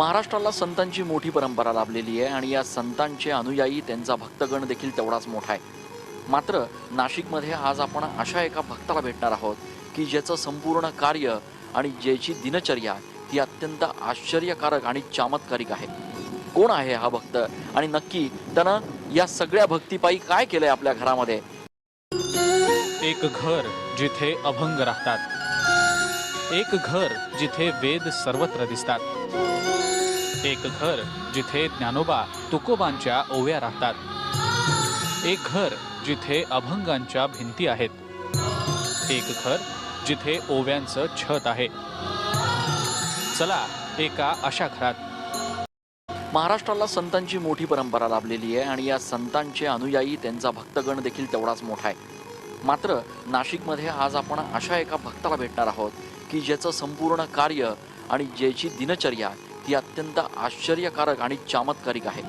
महाराष्ट्राला संतांची मोठी परंपरा लाभलेली आहे आणि या संतांचे अनुयायी त्यांचा भक्तगण देखील तेवढाच मोठा आहे. मात्र नाशिकमध्ये आज आपण अशा एका भक्ताला भेटणार आहोत की ज्याचं संपूर्ण कार्य आणि ज्याची दिनचर्या ही अत्यंत आश्चर्यकारक आणि चमत्कारिक आहे. कोण आहे हा भक्त? आणि नक्की त्यानं या सगळ्या भक्तीपायी काय केलंय आपल्या घरामध्ये? एक घर जिथे अभंग राहतात. एक घर जिथे वेद सर्वत्र दिसतात. एक घर जिथे ज्ञानोबा तुकोबांच्या ओव्या राहतात. एक घर जिथे अभंगांच्या भिंती आहेत. एक घर जिथे ओव्यांचं छत आहे. चला एका अशा घरात. महाराष्ट्राला संतांची मोठी परंपरा लाभलेली आहे आणि या संतांचे अनुयायी त्यांचा भक्तगण देखील तेवढाच मोठा आहे. मात्र नाशिकमध्ये आज आपण अशा एका भक्ताला भेटणार आहोत की ज्याचं संपूर्ण कार्य आणि ज्याची दिनचर्या ही अत्यंत आश्चर्यकारक आणि चमत्कारिक आहे.